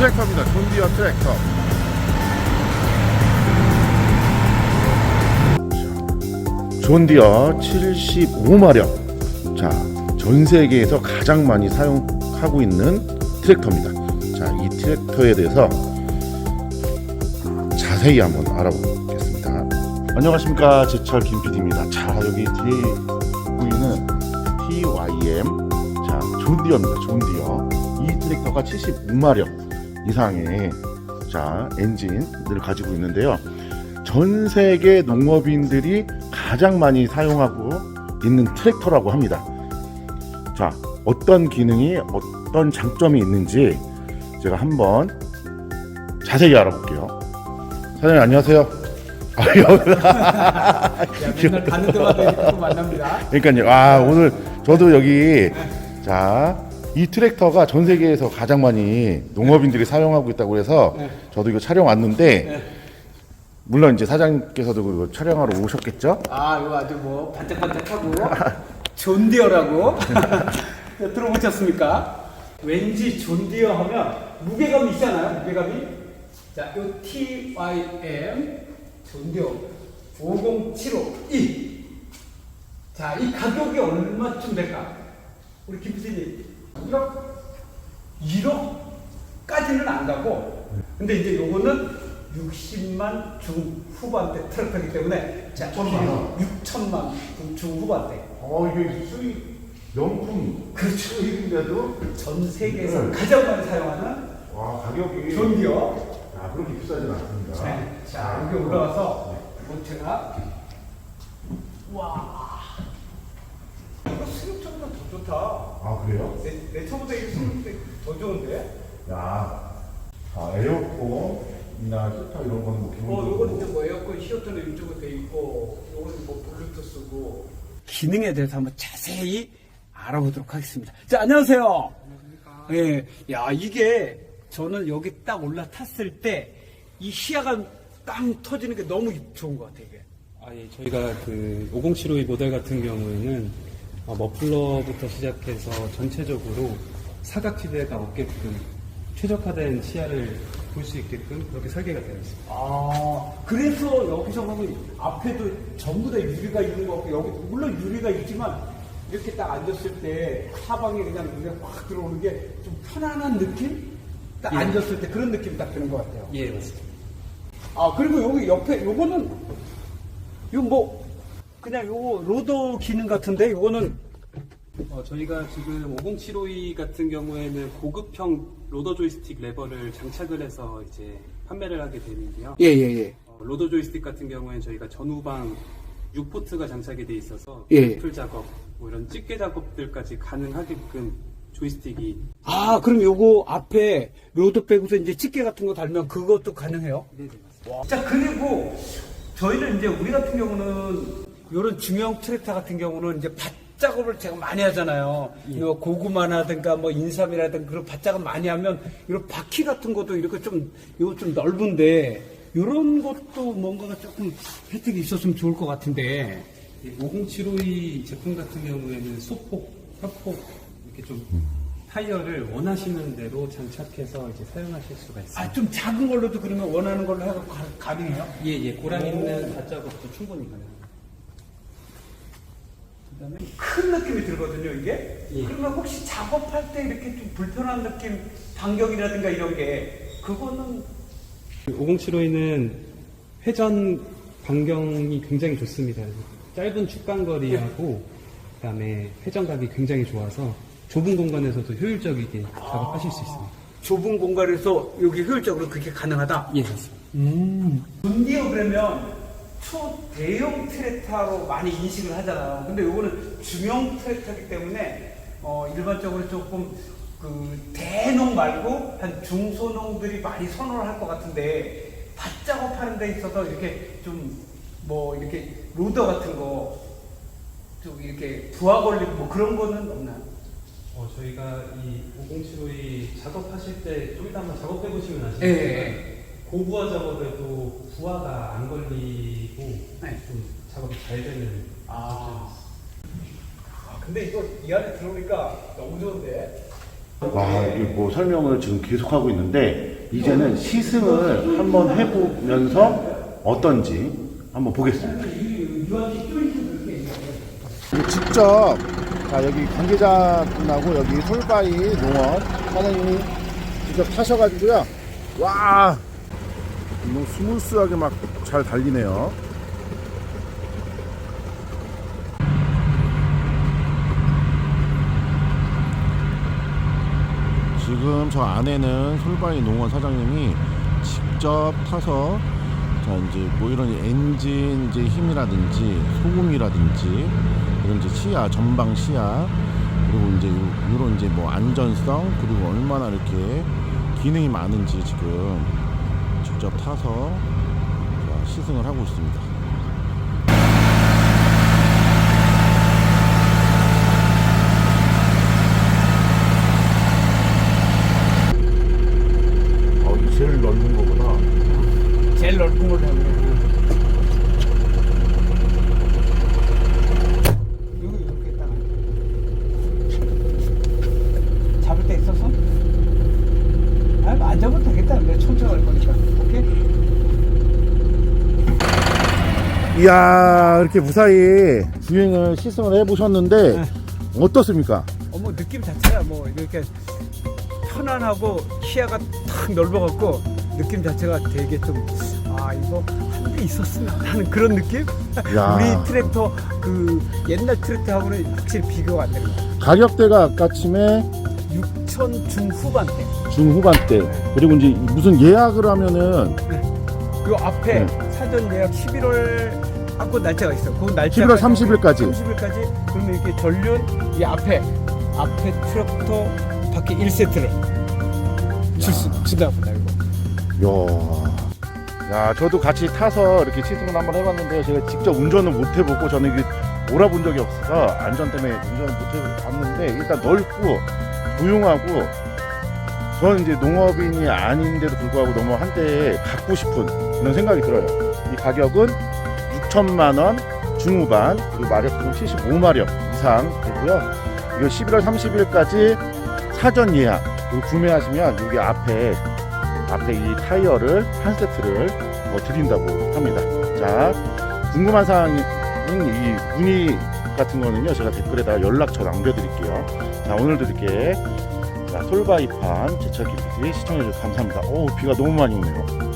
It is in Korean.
트랙터입니다. 존디어 트랙터. 자, 존디어 75마력. 자, 전 세계에서 가장 많이 사용하고 있는 트랙터입니다. 자, 이 트랙터에 대해서 자세히 한번 알아보겠습니다. 안녕하십니까 제철 김PD입니다. 자 여기 뒤에 보이는 TYM 자 존디어입니다. 존디어 이 트랙터가 75마력 이상의 자 엔진을 가지고 있는데요. 전 세계 농업인들이 가장 많이 사용하고 있는 트랙터라고 합니다. 자 어떤 기능이 어떤 장점이 있는지 제가 한번 자세히 알아볼게요. 사장님 안녕하세요. 아유, 야, 맨날 가는 데마다 이렇게 만납니다. 그러니까요. 아 오늘 저도 여기 자 이 트랙터가 전 세계에서 가장 많이 농업인들이 사용하고 있다고 해서 네. 저도 이거 촬영 왔는데 물론 이제 사장님께서도 그거 촬영하러 오셨겠죠? 아, 이거 아주 뭐 반짝반짝하고 존디어라고 들어보셨습니까? 왠지 존디어 하면 무게감이 있잖아요. 무게감이. 자, 요 TYM 존디어 50752. 자, 이 가격이 얼마쯤 될까? 우리 김 PD님. 1억? 1억까지는 안 가고. 근데 이제 요거는 60만 중후반대 트랙터이기 때문에 자, 6천만 6천만 중후반대. 어 이게 수익 명품 그렇죠. 수익인데도 전 세계에서 네. 가장 많이 사용하는 와 가격이 존디어. 아 그렇게 비싸진 않습니다. 네. 자, 여기 올라와서 본체가 와. 좋다. 아 그래요? 내, 내 차보다 이거 수육이 더 좋은데? 야, 아 에어컨이나 히터 이런 거는 뭐 어, 기본적으로 요거는 이제 뭐 에어컨 히어터는 이쪽에 돼 있고, 요거는 뭐 블루투스고. 기능에 대해서 한번 자세히 알아보도록 하겠습니다. 자, 안녕하세요. 예, 야, 이게 저는 여기 딱 올라탔을 때 이 시야가 땅 터지는 게 너무 좋은 것 같아요, 이게. 아, 예, 저희가 그 5075의 모델 같은 경우에는 어, 머플러부터 시작해서 전체적으로 사각지대가 없게끔 최적화된 시야를 볼 수 있게끔 그렇게 설계가 되어 있습니다. 아, 그래서 여기서 보면 앞에도 전부 다 유리가 있는 것 같고, 여기, 물론 유리가 있지만, 이렇게 딱 앉았을 때 하방에 그냥 눈에 확 들어오는 게 좀 편안한 느낌? 딱 예. 앉았을 때 그런 느낌 딱 드는 것 같아요. 예, 맞습니다. 아, 그리고 여기 옆에, 요거는, 이거 뭐, 그냥 요거 로더 기능 같은데, 요거는, 어, 저희가 지금 5075이 같은 경우에는 고급형 로더 조이스틱 레버를 장착을 해서 이제 판매를 하게 되는데요. 예, 예, 예. 어, 로더 조이스틱 같은 경우에는 저희가 전후방 6포트가 장착이 돼 있어서 예. 풀 작업, 뭐 이런 집게 작업들까지 가능하게끔 조이스틱이 아, 그럼 요거 앞에 로드 빼고서 이제 집게 같은 거 달면 그것도 가능해요? 네, 네, 맞습니다. 자 그리고 저희는 이제 우리 같은 경우는 이런 중형 트랙터 같은 경우는 이제 밭 작업을 제가 많이 하잖아요. 이거 고구마라든가 뭐 인삼이라든가 그런 밭 작업 많이 하면 이런 바퀴 같은 것도 이렇게 좀 이거 좀 넓은데 이런 것도 뭔가가 조금 혜택이 있었으면 좋을 것 같은데. 5075이 제품 같은 경우에는 소폭, 협폭 이렇게 좀 타이어를 원하시는 대로 장착해서 이제 사용하실 수가 있습니다. 아좀 작은 걸로도 그러면 원하는 걸로 해서 가, 가능해요? 예, 예, 고랑 있는 밭작업도 충분히 가능합니다. 그다음에 큰 느낌이 들거든요, 이게. 예. 그러면 혹시 작업할 때 이렇게 좀 불편한 느낌, 반경이라든가 이런 게 그거는 5075는 회전 반경이 굉장히 좋습니다. 짧은 축간거리하고 그다음에 회전각이 굉장히 좋아서 좁은 공간에서도 효율적이게 작업하실 수 있습니다. 좁은 공간에서 여기 효율적으로 그게 가능하다. 예, 맞습니다. 음. 분디어 그러면 초대형 트랙터로 많이 인식을 하잖아요. 근데 요거는 중형 트랙터이기 때문에 어, 일반적으로 조금 그 대농 말고 한 중소농들이 많이 선호를 할 것 같은데 밭 작업 하는 데 있어서 이렇게 좀 뭐 이렇게 로더 같은 거 좀 이렇게 부하 걸리고 뭐 그런 거는 없나요? 어, 저희가 이 5075이 작업하실 때 좀 이따 한번 작업해 보시면 예, 아시겠지만 예. 고부하 작업에도 부하가 안 걸리 고 네. 좀 작업이 잘 되는 아. 아, 근데 이거 이 안에 들어오니까 너무 좋은데? 와, 여기 뭐 설명을 지금 계속하고 있는데 이제는 시승을 한번 해보면서 어떤지 한번 보겠습니다. 직접 자, 여기 관계자분하고 여기 솔바이 농원 사장님이 직접 타셔가지고요. 와, 너무 스무스하게 막 잘 달리네요. 지금 저 안에는 솔바이 농원 사장님이 직접 타서 자 이제 뭐 이런 엔진 이제 힘이라든지 소음이라든지 이런 이제 시야 전방 시야 그리고 이제 요- 요런 이제 뭐 안전성 그리고 얼마나 이렇게 기능이 많은지 지금 직접 타서 자, 시승을 하고 있습니다. 어, 이 제일 넓은 거구나. 제일 넓은 걸로. 여기 이렇게 딱. 잡을 때 있어서? 아, 만져도 되겠다. 내가 천천히 갈 거니까. 오케이? 이야 이렇게 무사히 주행을 시승을 해보셨는데 네. 어떻습니까? 어, 뭐 느낌 자체가 뭐 이렇게 편안하고 시야가 탁 넓어갖고 느낌 자체가 되게 좀 아 이거 한 개 있었으면 하는 그런 느낌? 야. 우리 트랙터 그 옛날 트랙터하고는 확실히 비교가 안 되는 거 같아요. 가격대가 아까 침에 6천 중후반대. 중후반대 그리고 이제 무슨 예약을 하면은 요 앞에 네. 사전 예약 11월 하고 날짜가 있어. 그 날짜 11월 30일까지. 30일까지 그러면 이렇게 전륜 이 앞에 앞에 트랙터 밖에 1세트를 줄 수 준다 보다 이거. 야. 야, 저도 같이 타서 이렇게 시승을 한번 해봤는데요. 제가 직접 운전은 못 해보고 저는 이게 몰아본 적이 없어서 안전 때문에 운전을 못 해봤는데 일단 넓고 조용하고 저는 이제 농업인이 아닌데도 불구하고 너무 한때 갖고 싶은 그런 생각이 들어요. 이 가격은 6천만 원 중후반 그리고 마력은 75마력 이상 되고요. 이거 11월 30일까지 사전 예약 구매하시면 여기 앞에 앞에 이 타이어를 한 세트를 더 드린다고 합니다. 자, 궁금한 사항은 이 문의 같은 거는요, 제가 댓글에다가 연락처 남겨드릴게요. 자, 오늘도 이렇게 자, 솔바이판 제철 기피 시청해주셔서 감사합니다. 오, 비가 너무 많이 오네요.